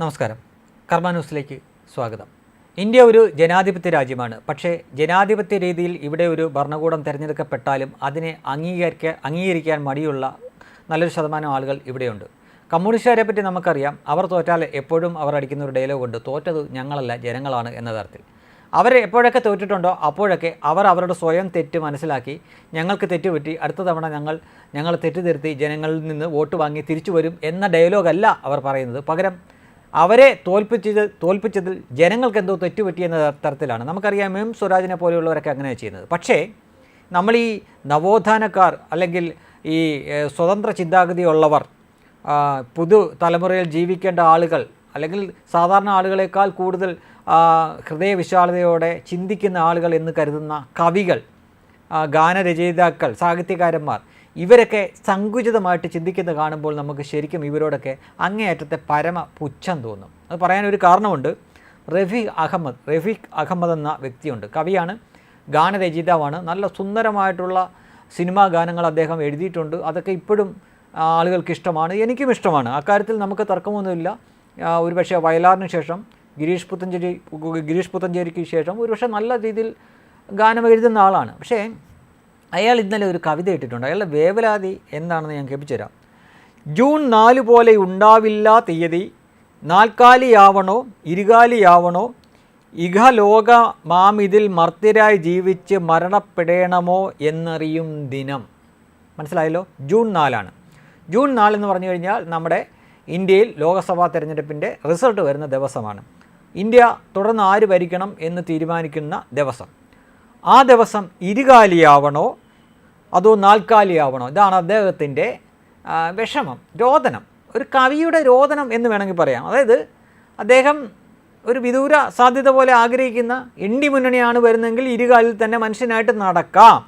നമസ്കാരം. കർമ്മ ന്യൂസിലേക്ക് സ്വാഗതം. ഇന്ത്യ ഒരു ജനാധിപത്യ രാജ്യമാണ്. പക്ഷേ ജനാധിപത്യ രീതിയിൽ ഇവിടെ ഒരു ഭരണകൂടം തിരഞ്ഞെടുക്കപ്പെട്ടാലും അതിനെ അംഗീകരിക്കാൻ അംഗീകരിക്കാൻ മടിയുള്ള നല്ലൊരു ശതമാനം ആളുകൾ ഇവിടെയുണ്ട്. കമ്മ്യൂണിസ്റ്റുകാരെ പറ്റി നമുക്കറിയാം. അവർ തോറ്റാൽ എപ്പോഴും അവർ അടിക്കുന്ന ഒരു ഡയലോഗ് ഉണ്ട്. തോറ്റത് ഞങ്ങളല്ല ജനങ്ങളാണ് എന്ന തരത്തിൽ. അവർ എപ്പോഴൊക്കെ തോറ്റിട്ടുണ്ടോ അപ്പോഴൊക്കെ അവർ അവരുടെ സ്വയം തെറ്റ് മനസ്സിലാക്കി ഞങ്ങൾക്ക് തെറ്റ് പറ്റി അടുത്ത തവണ ഞങ്ങൾ ഞങ്ങൾ തെറ്റിതിരുത്തി ജനങ്ങളിൽ നിന്ന് വോട്ട് വാങ്ങി തിരിച്ചു വരും എന്ന ഡയലോഗല്ല അവർ പറയുന്നത്. പകരം അവരെ തോൽപ്പിച്ചത് തോൽപ്പിച്ചതിൽ ജനങ്ങൾക്ക് എന്തോ തെറ്റുപറ്റി എന്ന തരത്തിലാണ്. നമുക്കറിയാം എം സ്വരാജിനെ പോലെയുള്ളവരൊക്കെ അങ്ങനെ ചെയ്യുന്നത്. പക്ഷേ നമ്മൾ ഈ നവോത്ഥാനക്കാർ അല്ലെങ്കിൽ ഈ സ്വതന്ത്ര ചിന്താഗതിയുള്ളവർ പുതു തലമുറയിൽ ജീവിക്കേണ്ട ആളുകൾ അല്ലെങ്കിൽ സാധാരണ ആളുകളെക്കാൾ കൂടുതൽ ഹൃദയവിശാലതയോടെ ചിന്തിക്കുന്ന ആളുകൾ എന്ന് കരുതുന്ന കവികൾ ഗാനരചയിതാക്കൾ സാഹിത്യകാരന്മാർ ഇവരൊക്കെ സങ്കുചിതമായിട്ട് ചിന്തിക്കുന്നത് കാണുമ്പോൾ നമുക്ക് ശരിക്കും ഇവരോടൊക്കെ അങ്ങേയറ്റത്തെ പരമ പുച്ഛം തോന്നും. അത് പറയാനൊരു കാരണമുണ്ട്. റഫീഖ് അഹമ്മദ് റഫീഖ് അഹമ്മദ് എന്ന വ്യക്തിയുണ്ട്. കവിയാണ് ഗാനരചയിതാവാണ്. നല്ല സുന്ദരമായിട്ടുള്ള സിനിമാ ഗാനങ്ങൾ അദ്ദേഹം എഴുതിയിട്ടുണ്ട്. അതൊക്കെ ഇപ്പോഴും ആളുകൾക്ക് ഇഷ്ടമാണ് എനിക്കും ഇഷ്ടമാണ്. അക്കാര്യത്തിൽ നമുക്ക് തർക്കമൊന്നുമില്ല. ഒരുപക്ഷെ വയലാറിന് ശേഷം ഗിരീഷ് പുത്തഞ്ചേരി ഗിരീഷ് പുത്തഞ്ചേരിക്ക് ശേഷം ഒരുപക്ഷെ നല്ല രീതിയിൽ ഗാനം എഴുതുന്ന ആളാണ്. പക്ഷേ അയാൾ ഇന്നലെ ഒരു കവിത ഇട്ടിട്ടുണ്ട്. അയാളുടെ വേവലാതി എന്താണെന്ന് ഞാൻ കേൾപ്പിച്ചുതരാം ജൂൺ നാല് പോലെ ഉണ്ടാവില്ല തീയതി നാൽക്കാലിയാവണോ ഇരുകാലിയാവണോ ഇഹലോക മാം ഇതിൽ മർത്യരായി ജീവിച്ച് മരണപ്പെടേണമോ എന്നറിയും ദിനം. മനസ്സിലായല്ലോ? ജൂൺ നാലാണ്. ജൂൺ നാലെന്ന് പറഞ്ഞു കഴിഞ്ഞാൽ നമ്മുടെ ഇന്ത്യയിൽ ലോക്സഭാ തെരഞ്ഞെടുപ്പിന്റെ റിസൾട്ട് വരുന്ന ദിവസമാണ്. ഇന്ത്യ തുടർന്ന് ആര് ഭരിക്കണം എന്ന് തീരുമാനിക്കുന്ന ദിവസം. ആ ദിവസം ഇരുകാലിയാവണോ അതോ നാൽക്കാലിയാവണോ? ഇതാണ് അദ്ദേഹത്തിന്റെ വിഷമം രോദനം. ഒരു കവിയുടെ രോദനം എന്ന് വേണമെങ്കിൽ പറയാം. അതായത് അദ്ദേഹം ഒരു വിദൂര സാധ്യത പോലെ ആഗ്രഹിക്കുന്ന എണ്ണി മുന്നണിയാണ് വരുന്നതെങ്കിൽ ഇരുകാലിൽ തന്നെ മനുഷ്യനായിട്ട് നടക്കാം.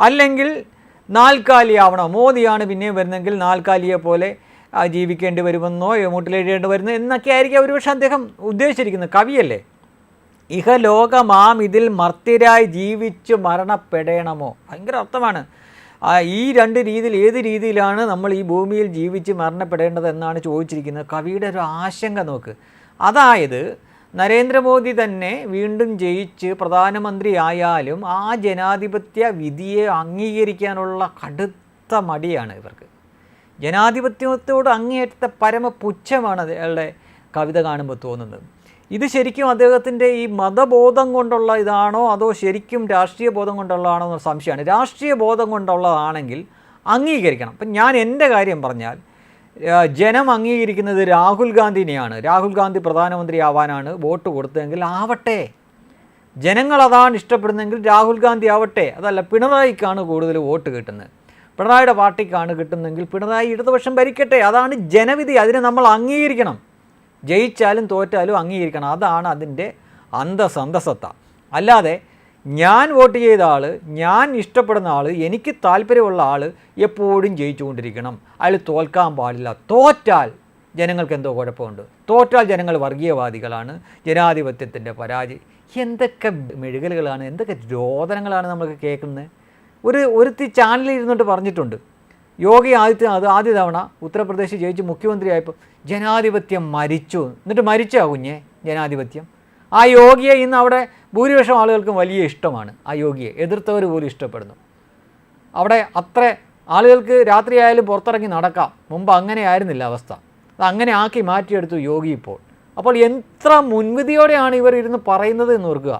അല്ലെങ്കിൽ നാൽക്കാലിയാവണം? മോദിയാണ് പിന്നെയും വരുന്നതെങ്കിൽ നാൽക്കാലിയെ പോലെ ജീവിക്കേണ്ടി വരുമെന്നോ മൂട്ടിലെഴുതേണ്ടി വരുന്നു എന്നൊക്കെ ആയിരിക്കും ഒരുപക്ഷെ അദ്ദേഹം ഉദ്ദേശിച്ചിരിക്കുന്നത്. കവിയല്ലേ? ഇഹലോകമാം ഇതിൽ മർത്യരായി ജീവിച്ചു മരണപ്പെടേണമോ? ഭയങ്കര അർത്ഥമാണ്. ഈ രണ്ട് രീതിയിൽ ഏത് രീതിയിലാണ് നമ്മൾ ഈ ഭൂമിയിൽ ജീവിച്ച് മരണപ്പെടേണ്ടത് എന്നാണ് ചോദിച്ചിരിക്കുന്നത്. കവിയുടെ ഒരു ആശങ്ക നോക്ക്. അതായത് നരേന്ദ്രമോദി തന്നെ വീണ്ടും ജയിച്ച് പ്രധാനമന്ത്രി ആയാലും ആ ജനാധിപത്യ വിധിയെ അംഗീകരിക്കാനുള്ള കടുത്ത മടിയാണ് ഇവർക്ക്. ജനാധിപത്യത്തോട് പരമ പുച്ഛമാണ് അയാളുടെ കവിത കാണുമ്പോൾ തോന്നുന്നത്. ഇത് ശരിക്കും അദ്ദേഹത്തിന്റെ ഈ മതബോധം കൊണ്ടുള്ള ഇതാണോ അതോ ശരിക്കും രാഷ്ട്രീയ ബോധം കൊണ്ടുള്ളതാണോ എന്ന സംശയമാണ്. രാഷ്ട്രീയ ബോധം കൊണ്ടുള്ളതാണെങ്കിൽ അംഗീകരിക്കണം. അപ്പം ഞാൻ എന്റെ കാര്യം പറഞ്ഞാൽ ജനം അംഗീകരിക്കുന്നത് രാഹുൽ ഗാന്ധിനെയാണ്. രാഹുൽ ഗാന്ധി പ്രധാനമന്ത്രി ആവാനാണ് വോട്ട് കൊടുത്തതെങ്കിൽ ആവട്ടെ. ജനങ്ങൾ അതാണ് ഇഷ്ടപ്പെടുന്നതെങ്കിൽ രാഹുൽ ഗാന്ധി ആവട്ടെ. അതല്ല പിണറായിക്കാണ് കൂടുതൽ വോട്ട് കിട്ടുന്നത്. പിണറായിയുടെ പാർട്ടിക്കാണ് കിട്ടുന്നതെങ്കിൽ പിണറായി ഇടതുപക്ഷം ഭരിക്കട്ടെ. അതാണ് ജനവിധി. അതിനെ നമ്മൾ അംഗീകരിക്കണം. ജയിച്ചാലും തോറ്റാലും അംഗീകരിക്കണം. അതാണ് അതിന്റെ അന്തസന്തസത്ത അല്ലാതെ ഞാൻ വോട്ട് ചെയ്ത ആൾ ഞാൻ ഇഷ്ടപ്പെടുന്ന ആൾ എനിക്ക് താല്പര്യമുള്ള ആൾ എപ്പോഴും ജയിച്ചുകൊണ്ടിരിക്കണം. അയാൾ തോൽക്കാൻ പാടില്ല. തോറ്റാൽ ജനങ്ങൾക്ക് എന്തോ കുഴപ്പമുണ്ട്. തോറ്റാൽ ജനങ്ങൾ വർഗീയവാദികളാണ് ജനാധിപത്യത്തിന്റെ പരാജയം എന്തൊക്കെ മെഴുകലുകളാണ് എന്തൊക്കെ രോദനങ്ങളാണ് നമുക്ക് കേൾക്കുന്നത്? ഒരു ഒരുത്തി ചാനലിൽ ഇരുന്നിട്ട് പറഞ്ഞിട്ടുണ്ട്. യോഗി ആദിത്യനാഥ് ആദ്യ തവണ ഉത്തർപ്രദേശ് ജയിച്ച് മുഖ്യമന്ത്രിയായപ്പോൾ ജനാധിപത്യം മരിച്ചു. എന്നിട്ട് മരിച്ച കുഞ്ഞെ? ജനാധിപത്യം. ആ യോഗിയെ ഇന്ന് അവിടെ ഭൂരിപക്ഷം ആളുകൾക്കും വലിയ ഇഷ്ടമാണ്. ആ യോഗിയെ എതിർത്തവർ പോലും ഇഷ്ടപ്പെടുന്നു. അവിടെ അത്ര ആളുകൾക്ക് രാത്രിയായാലും പുറത്തിറങ്ങി നടക്കാം. മുമ്പ് അങ്ങനെ ആയിരുന്നില്ല അവസ്ഥ. അത് അങ്ങനെ ആക്കി മാറ്റിയെടുത്തു യോഗി ഇപ്പോൾ. അപ്പോൾ എത്ര മുൻവിധിയോടെയാണ് ഇവർ ഇരുന്ന് പറയുന്നത് എന്ന് ഓർക്കുക.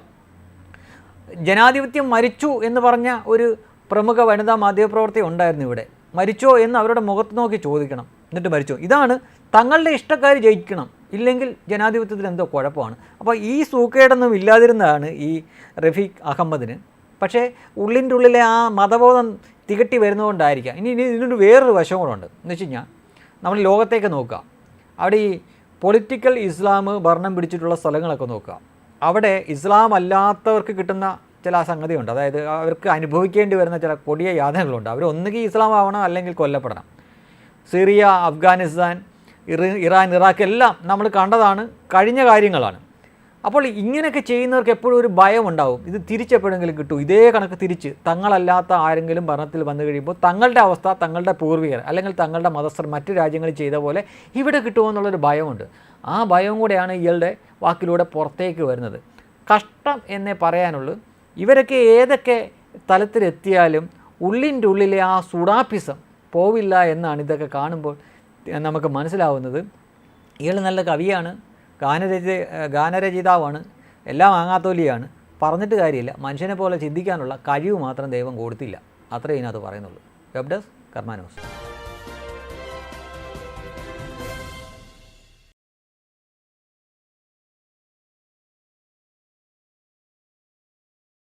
ജനാധിപത്യം മരിച്ചു എന്ന് പറഞ്ഞ ഒരു പ്രമുഖ വനിതാ മാധ്യമപ്രവർത്തി ഉണ്ടായിരുന്നു ഇവിടെ. മരിച്ചോ എന്ന് അവരുടെ മുഖത്ത് നോക്കി ചോദിക്കണം. എന്നിട്ട് മരിച്ചോ. ഇതാണ് തങ്ങളുടെ ഇഷ്ടക്കാർ ജയിക്കണം. ഇല്ലെങ്കിൽ ജനാധിപത്യത്തിൽ എന്തോ കുഴപ്പമാണ്. അപ്പോൾ ഈ സൂക്കേടൊന്നും ഇല്ലാതിരുന്നതാണ് ഈ റഫീഖ് അഹമ്മദിന്. പക്ഷേ ഉള്ളിന്റെ ഉള്ളിലെ ആ മതബോധം തികട്ടി വരുന്നതുകൊണ്ടായിരിക്കാം. ഇനി ഇനി ഇതിനൊരു വേറൊരു വശം കൂടെ എന്ന് വെച്ച് കഴിഞ്ഞാൽ നമ്മൾ ലോകത്തേക്ക് നോക്കുക. അവിടെ ഈ പൊളിറ്റിക്കൽ ഇസ്ലാം ഭരണം പിടിച്ചിട്ടുള്ള സ്ഥലങ്ങളൊക്കെ നോക്കുക. അവിടെ ഇസ്ലാം അല്ലാത്തവർക്ക് കിട്ടുന്ന ചില സംഗതിയുണ്ട്. അതായത് അവർക്ക് അനുഭവിക്കേണ്ടി വരുന്ന ചില കൊടിയ യാതനകളുണ്ട്. അവർ ഒന്നുകിൽ ഇസ്ലാം ആവണം അല്ലെങ്കിൽ കൊല്ലപ്പെടണം. സിറിയ അഫ്ഗാനിസ്ഥാൻ ഇറി ഇറാൻ ഇറാഖ് എല്ലാം നമ്മൾ കണ്ടതാണ്. കഴിഞ്ഞ കാര്യങ്ങളാണ്. അപ്പോൾ ഇങ്ങനെയൊക്കെ ചെയ്യുന്നവർക്ക് എപ്പോഴും ഒരു ഭയം ഉണ്ടാവും ഇത് തിരിച്ചെപ്പോഴെങ്കിലും കിട്ടും. ഇതേ കണക്ക് തിരിച്ച് തങ്ങളല്ലാത്ത ആരെങ്കിലും ഭരണത്തിൽ വന്നു കഴിയുമ്പോൾ തങ്ങളുടെ അവസ്ഥ തങ്ങളുടെ പൂർവികർ അല്ലെങ്കിൽ തങ്ങളുടെ മതസ്ഥർ മറ്റു രാജ്യങ്ങളിൽ ചെയ്ത പോലെ ഇവിടെ കിട്ടുമോ എന്നുള്ളൊരു ഭയമുണ്ട്. ആ ഭയവും കൂടെയാണ് ഇയാളുടെ വാക്കിലൂടെ പുറത്തേക്ക് വരുന്നത്. കഷ്ടം എന്നേ പറയാനുള്ളൂ. ഇവരൊക്കെ ഏതൊക്കെ തലത്തിലെത്തിയാലും ഉള്ളിന്റെ ഉള്ളിലെ ആ സുഡാപ്പിസം പോവില്ല എന്നാണ് ഇതൊക്കെ കാണുമ്പോൾ നമുക്ക് മനസ്സിലാവുന്നത്. ഇയാൾ നല്ല കവിയാണ് ഗാനരചി ഗാനരചിതാവാണ് എല്ലാം ആങ്ങാത്തോലിയാണ്. പറഞ്ഞിട്ട് കാര്യമില്ല. മനുഷ്യനെ പോലെ ചിന്തിക്കാനുള്ള കഴിവ് മാത്രം ദൈവം കൊടുത്തില്ല. അത്രേ ഇതിനകത്ത് പറയുന്നുള്ളൂ. Web desk കർമാനോസ്